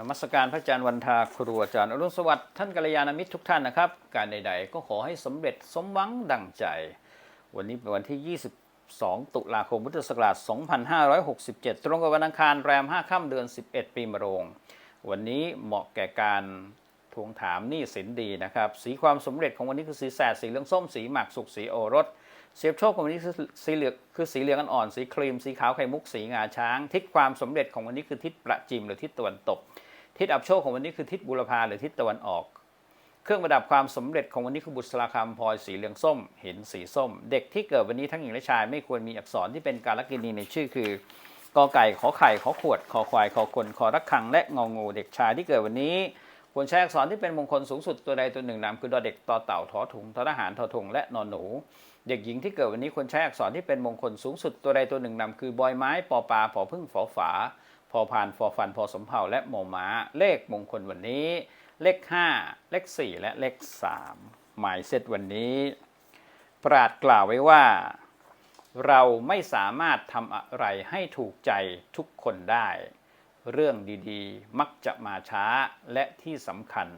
นมัสการพระอาจารย์วันทาครูอาจารย์อรุณสวัสดิ์ท่านกัลยาณมิตรทุกท่านนะครับ การใดๆ ก็ขอให้สำเร็จสมหวังดังใจ วันนี้เป็นวันที่ 22 ตุลาคมพุทธศักราช 2567 ตรงกับวันอังคารแรม 5 ค่ำเดือน 11 ปีมะโรง วันนี้เหมาะแก่การทวงถามหนี้สินดีนะครับ สีความสำเร็จของวันนี้คือสีแสดสีเหลืองส้มสีหมากสุกสีโอรสเสียบโชคของวันนี้คือสีเหลืองคือสีเหลืองอ่อนสีครีมสีขาวไข่มุกสีงาช้าง ทิศความสำเร็จของวันนี้คือทิศประจิมหรือทิศตะวันตก ทิศอับโชคของวันนี้คือทิศบุรพาหรือทิศตะวันออก เครื่องประดับความสำเร็จของวันนี้คือบุษราคำพลอยสีเหลืองส้มเห็นสีส้ม เด็กที่เกิดวันนี้ทั้งหญิงและชาย ไม่ควรมีอักษรที่เป็นการลกินีในชื่อคือกอไก่ขอไข่ขอขวดคอควายคอคนคอรักขังและงองูเด็กชายที่เกิดวันนี้ควรใช้อักษรที่เป็นมงคลสูงสุดตัวใดตัวหนึ่งนามคือดอเด็กต่อเต่าทอถุงทอทหารทอทงและนอนหนู เด็กหญิงที่เกิดวันนี้ควรใช้อักษรที่เป็นมงคลสูงสุดตัวใดตัวหนึ่งนำคือบอยไม้ปอปลาปอพึ่งฝอฝา พอพานฟอฟันพอสมเภาและโมม้า เลขมงคลวันนี้ เลข 5 เลข 4 และเลข 3 หมายเซตวันนี้ ปราดกล่าวไว้ว่า เราไม่สามารถทำอะไรให้ถูกใจทุกคนได้ เรื่องดีๆ มักจะมาช้าและที่สำคัญ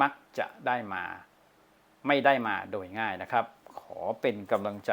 มักจะได้มา ไม่ได้มาโดยง่ายนะครับ ขอเป็นกำลังใจ